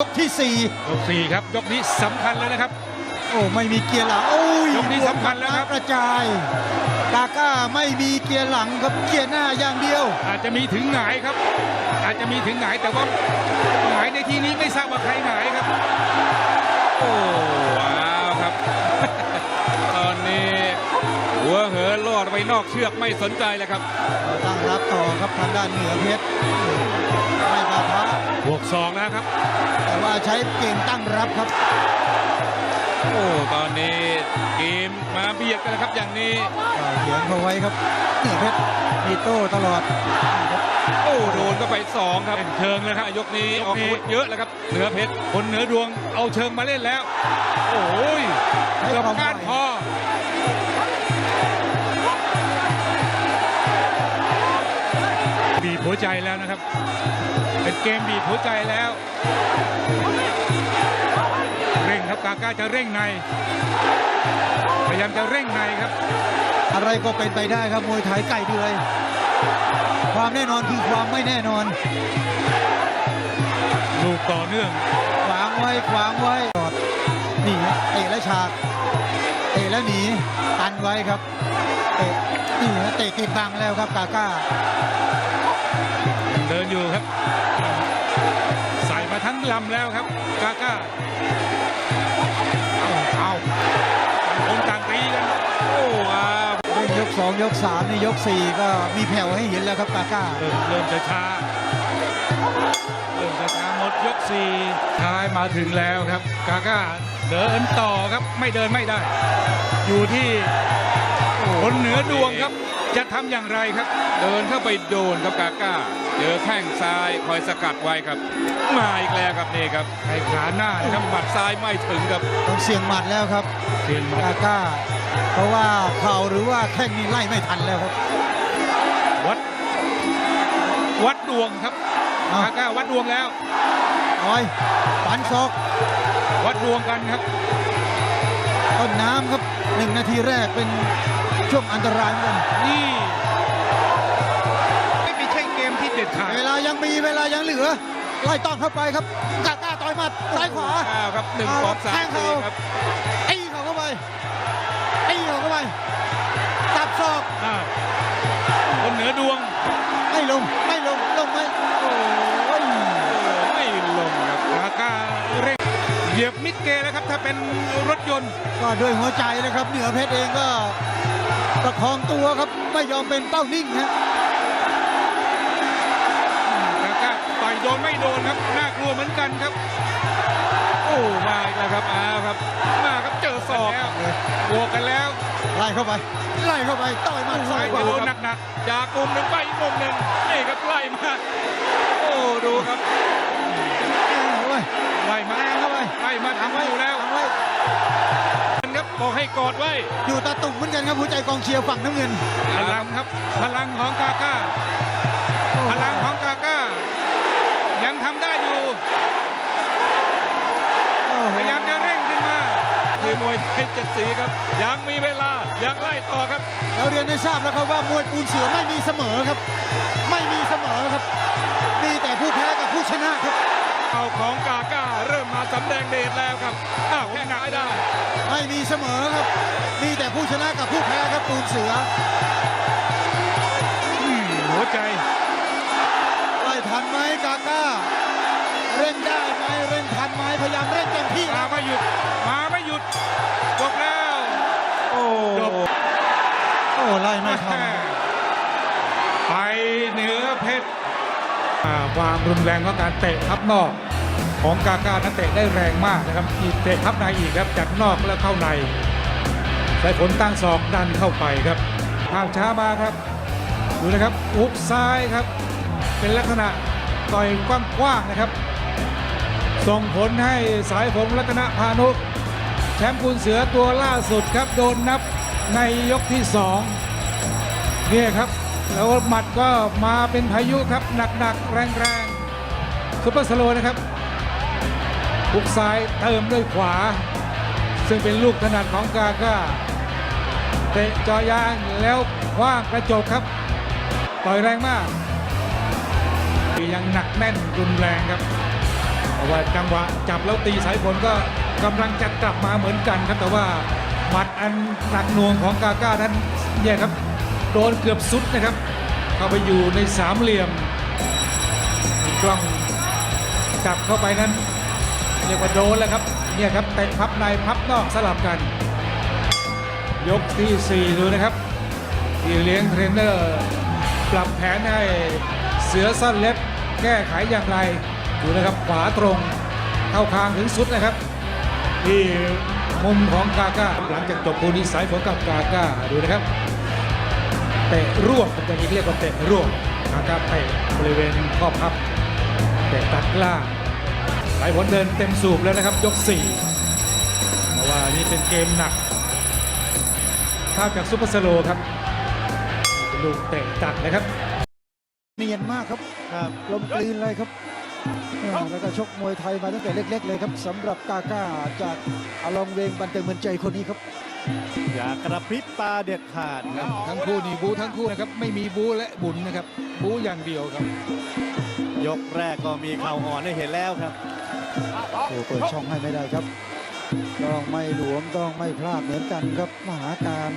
ยกที่สี่ยกสี่ครับยกนี้สำคัญเลยนะครับ โอ้ไม่มีเกียร์หลังโอ้ยยกนี้สำคัญแล้วครับ กระจายกาก้าไม่มีเกียร์หลังครับเกียร์หน้าอย่างเดียว อาจจะมีถึงหงายครับ อาจจะมีถึงหงายแต่ว่าหงายในที่นี้ไม่ทราบว่าใครหงายครับ โอ้ว้าวครับ ตอนนี้หัวเหอลอดไปนอกเชือกไม่สนใจเลยครับตั้งรับต่อครับทางด้านเหนือเพชรไม่ปะทะ บวกสองแล้วครับ แต่ว่าใช้เกมตั้งรับครับ โอ้ตอนนี้เกมมาเบียดกันแล้วครับอย่างนี้ก็เขียนเขาไว้ครับเหนือเพชรมีโต้ตลอดโอ้โดนก็ไปสองครับเป็นเชิงเลยครับยกนี้ยกนี้ออกอาวุธเยอะแล้วครับเหนือเพชรคนเหนือดวงเอาเชิงมาเล่นแล้ว โอ้ยให้เกือบความก้านไวคอ บีบหัวใจแล้วนะครับ เป็นเกมบีบหัวใจแล้ว เร่งครับกาก้าจะเร่งใน พยายามจะเร่งในครับ อะไรก็เป็นไปได้ครับมวยไทยไก่เดือย ความแน่นอนคือความไม่แน่นอน ลูกต่อเนื่อง ขวางไว้ขวางไว้กอดนี่ฮะเตะและฉากเตะแล้วหนีกันไว้ครับเตะนี่ฮะเตะติดบังแล้วครับกาก้า เดินอยู่ครับ ใส่มาทั้งลำแล้วครับ กาก้าเอาเอาต่างคนต่างตีกันโอ้ว้าวเล่นยกสองยกสามนี่ยกสี่ก็มีแผ่วให้เห็นแล้วครับกาก้าเริ่มเริ่มจะช้าเริ่มจะช้าหมดยกสี่ท้ายมาถึงแล้วครับ กาก้าเดินต่อครับไม่เดินไม่ได้ อยู่ที่คนเหนือดวงครับ จะทำอย่างไรครับ เดินเข้าไปโดนครับกาก้าเจอแข้งซ้ายคอยสกัดไว้ครับมาอีกแล้วครับนี่ครับไอ้ขาหน้านะครับหมัดซ้ายไม่ถึงครับต้องเสี่ยงหมัดแล้วครับเทียนมากาก้า เพราะว่าเข่าหรือว่าแข้งนี่ไล่ไม่ทันแล้วครับ วัด วัดดวงครับเอากาก้าวัดดวงแล้วอ้อยปันศอกวัดดวงกันครับต้นน้ำครับหนึ่งนาทีแรกเป็น ช่วงอันตรายเหมือนกันนี่ ไม่ใช่เกมที่เด็ดขาดเวลายังมีเวลายังเหลือ ไล่ต้อนเข้าไปครับกาก้าต่อยหมัดซ้ายขวาอ้าวครับหนึ่งสองสามสี่ครับตีเขาเข้าไปตีเขาเข้าไปตับศอกอ้าวคนเหนือดวง ไม่ลงไม่ลงลงไหมโอ้ยไม่ลงครับกาก้าเร่งเหยียบมิดเกแล้วครับถ้าเป็นรถยนต์ ก็ด้วยหัวใจนะครับเหนือเพชรเองก็ ประคองตัวครับไม่ยอมเป็นเป้านิ่งฮะกาก้าต่อยโดนไม่โดนครับน่ากลัวเหมือนกันครับ โอ้มาอีกแล้วครับอ้าวครับ มาครับเจอศอกแล้วบวกกันแล้ว ไล่เข้าไป ไล่เข้าไปต่อยหมัดซ้ายขวาโดนหนักจากมุมหนึ่งไปอีกมุมหนึ่งนี่ครับไล่มาโอ้ดูครับโอ้ยๆไล่มาแรงเข้าไปไล่มาทำอยู่แล้วทำไว้ครั บบอกให้กอดไว้ อยู่ตาตุ่มเหมือนกันครับหัวใจกองเชียร์ฝั่งน้ำเงิน พลังครับ พลังของกาก้า พลังของกาก้า ยังทำได้อยู่โอ้โหพยายามจะเร่งขึ้นมาคือมวยไทยเจ็ดสีครับ ยังมีเวลา ยังไล่ต่อครับ เราเรียนให้ทราบแล้วครับว่ามวยปูนเสือไม่มีเสมอครับ ไม่มีเสมอครับ มีแต่ผู้แพ้กับผู้ชนะครับ เอาของกาก้าเริ่มมาสำแดงเดชแล้วครับ อ้าวแข้งหงายได้ ไม่มีเสมอครับ มีแต่ผู้ชนะกับผู้แพ้ครับปูนเสืออืมหัวใจไล่ทันไหมกาก้า เร่งได้ไหมเร่งทันไหมพยายามเร่งเต็มที่มานะไม่หยุด ความรุนแรงของการเตะทับนอกของกาก้านั้นเตะได้แรงมากนะครับอีกเตะทับในอีกครับจากนอกแล้วเข้าในใช้ผลตั้งศอกดันเข้าไปครับภาพช้ามาครับ ดูนะครับอุบซ้ายครับ เป็นลักษณะต่อยกว้างๆนะครับ ส่งผลให้สายผมรัตนพานุแชมป์คุณเสือตัวล่าสุดครับ โดนนับในยกที่สองเนี่ยครับ แล้วหมัดก็มาเป็นพายุครับ หนักๆ แรงๆซุปเปอร์สโลนะครับหุกซ้ายเติมด้วยขวา ซึ่งเป็นลูกถนัดของกาก้าเตะจอยางแล้วคว้างกระจกครับ ต่อยแรงมาก ยังหนักแน่นรุนแรงครับเพราะว่าจังหวะจับแล้วตีสายฝนก็กำลังจะกลับมาเหมือนกันครับแต่ว่าหมัดอันหนักหน่วงของกาก้านั้นเนี่ยครับ โดนเกือบสุดนะครับ เข้าไปอยู่ในสามเหลี่ยมกล้องจับเข้าไปนั้นเรียกว่าโดนแล้วครับเนี่ยครับเตะพับในพับนอกสลับกัน ยกที่ 4 ดูนะครับที่เลี้ยงเทรนเนอร์ปรับแผนให้เสือซ่อนเล็บแก้ไขอย่างไรดูนะครับขวาตรงเข้าคางถึงสุดนะครับที่มุมของกาก้าหลังจากจบปูนิสัยฝนกับกาก้าดูนะครับ เตะรวบผมจะเรียกว่าเตะรวบกาก้าเตะบริเวณข้อพับเตะตัดล่างสายฝนเดินเต็มสูบแล้วนะครับยก4เพราะว่านี่เป็นเกมหนักภาพจากซุปเปอร์สโลว์ครับเป็นลูกเตะตัดนะครับ เนียนมากครับครับลมกลืนเลยครับอ่าแล้วก็ชกมวยไทยมาตั้งแต่เล็ก ๆ เลยครับสำหรับกาก้าจากอลองเวงบันเติมเมือนใจคนนี้ครับ อย่ากระพริบตาเด็ดขาดครับทั้งคู่นี่บูทั้งคู่นะครับไม่มีบูและบุญนะครับ บูอย่างเดียวครับ ยกแรกก็มีเข่าอ่อนให้เห็นแล้วครับโอ้เปิดช่องให้ไม่ได้ครับ ต้องไม่หลวมต้องไม่พลาดเหมือนกันครับมหาการ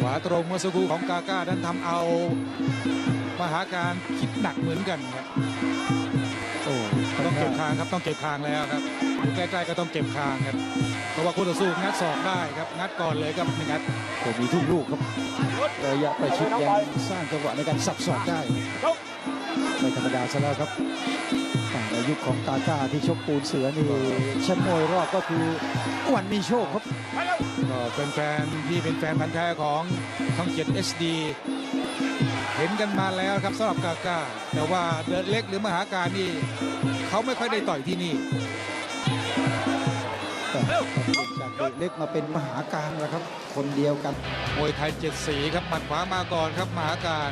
ขวาตรงเมื่อสักครู่ของกาก้านั้นทำเอา มหาการคิดหนักเหมือนกันครับโอ้ ต้องเก็บคางครับต้องเก็บคางแล้วครับอยู่ใกล้ๆก็ต้องเก็บคางครับเพราะว่าคู่ต่อสู้งัดศอกได้ครับงัดก่อนเลยครับไม่งัดผมมีทุกลูกครับระยะประชิดยังสร้างจังหวะในการสับสอกได้ไม่ธรรมดาซะแล้วครับแต่ในยุคของกาก้าที่ชกปูนเสือนี่แชมป์มวยรอบก็คือวันมีโชคครับก็เป็นแฟนที่เป็นแฟนพันธ์แท้ของช่องเจ็ด HD เห็นกันมาแล้วครับสำหรับกาก้า แต่ว่าเดินเล็กหรือมหาการนี่เขาไม่ค่อยได้ต่อยที่นี่แต่จากเด็กเล็กมาเป็นมหาการแล้วครับ คนเดียวกันมวยไทยเจ็ดสีครับหมัดขวามาก่อนครับมหาการ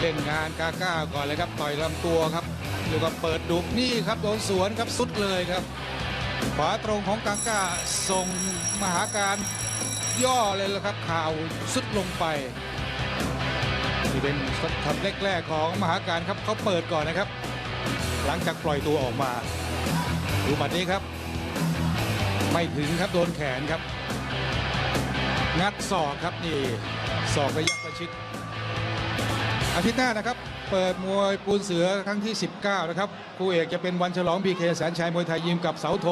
เล่นงานกาก้าก่อนเลยครับต่อยลำตัวครับอยู่กับเปิดดุนี่ครับโดนสวนครับสุดเลยครับ ขวาตรงของกาก้าส่งมหาการย่อเลยละครับข่าวสุดลงไปนี่ เป็นทำแรกๆของมหาการครับเขาเปิดก่อนนะครับ หลังจากปล่อยตัวออกมา ดูบัดนี้ครับ ไม่ถึงครับโดนแขนครับ งัดศอกครับนี่ศอกระยะประชิดอาทิตย์หน้านะครับ เปิดมวยปูนเสือครั้งที่ 19 นะครับคู่เอกจะเป็นวันฉลองบีเคแสนชัยมวยไทยยิมกับเสาโท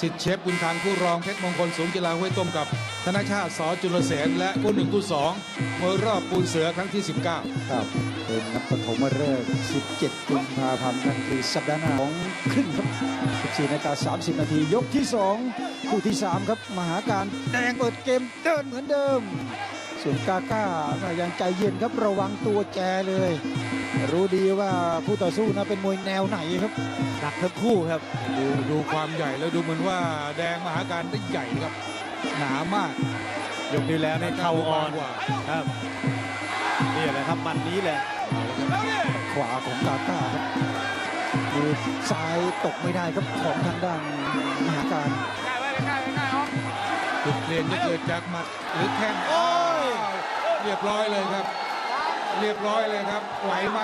สิทธิ์เชฟบุญทางคู่รองเพชรมงคลสูงกีฬาห้วยต้มกับ ธนชาติสอจุลเสนและคู่หนึ่งคู่สองมวยรอบปูนเสือครั้งที่ 19 ครับเป็นนักปฐมฤกษ์17 กุมภาพันธ์นั่นคือสัปดาห์หน้าของครึ่งครับ 14นาฬิกา30 นาทียกที่ 2 คู่ที่ 3 ครับ มหาการแดงเปิดเกมเดินเหมือนเดิม ส่วนกาก้ายังใจเย็นครับระวังตัวแจเลย รู้ดีว่าผู้ต่อสู้นะเป็นมวยแนวไหนครับหนักทั้งคู่ครับ ดูดูความใหญ่แล้วดูเหมือนว่าแดงมหาการได้ใหญ่ครับ หนามากยกนี้แล้วในเข่าอ่อนกว่าครับนี่แหละครับหมัดนี้แหละ ขวาของกาก้าครับมือซ้ายตกไม่ได้ครับของทางด้านมหาการจุดเปลี่ยนจะเกิดจากหมัดหรือแข้งโอ้ยเรียบร้อยเลยครับ เรียบร้อยเลยครับ ไหวไหม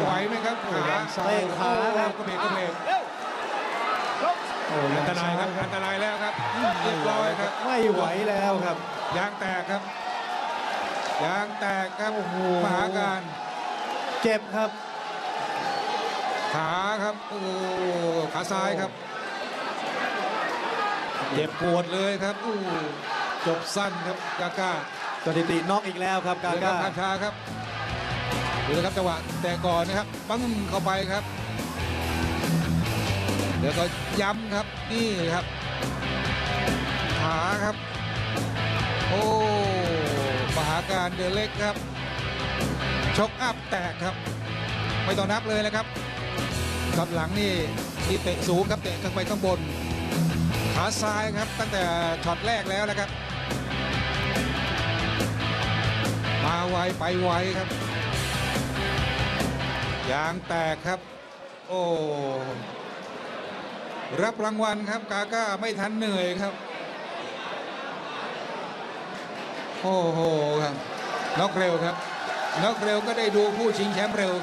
ไหวไหมครับขาซ้ายเตะขาครับกระเพกกระเพกโอ้อันตรายครับอันตรายแล้วครับเรียบร้อยครับ ไม่ไหวแล้วครับ ยางแตกครับยางแตกครับโอ้โหมหาการ เจ็บครับ ขาครับโอ้โหขาซ้ายครับ เจ็บปวดเลยครับอู้จบสั้นครับกาก้า สถิติน็อกอีกแล้วครับกาเดี๋ยวคก้ารับภาพช้าครับดูนะครับจังหวะแต่ก่อนนะครับปั้งเข้าไปครับเดี๋ยวก็ย้ำครับนี่ครับขาครับ โอ้มหาการเดือเล็กครับชกอัพแตกครับ ไม่ต้องนับเลยนะครับกับหลังนี่ที่เตะสูงครับเตะขึ้นไปข้างบน ขาซ้ายครับตั้งแต่ช็อตแรกแล้วนะครับ มาไวไปไวครับ ยางแตกครับ โอ้ รับรางวัลครับ กาก้าไม่ทันเหนื่อยครับ โอ้โหครับน็อกเร็วครับน็อกเร็วก็ได้ดูผู้ชิงแชมป์เร็ว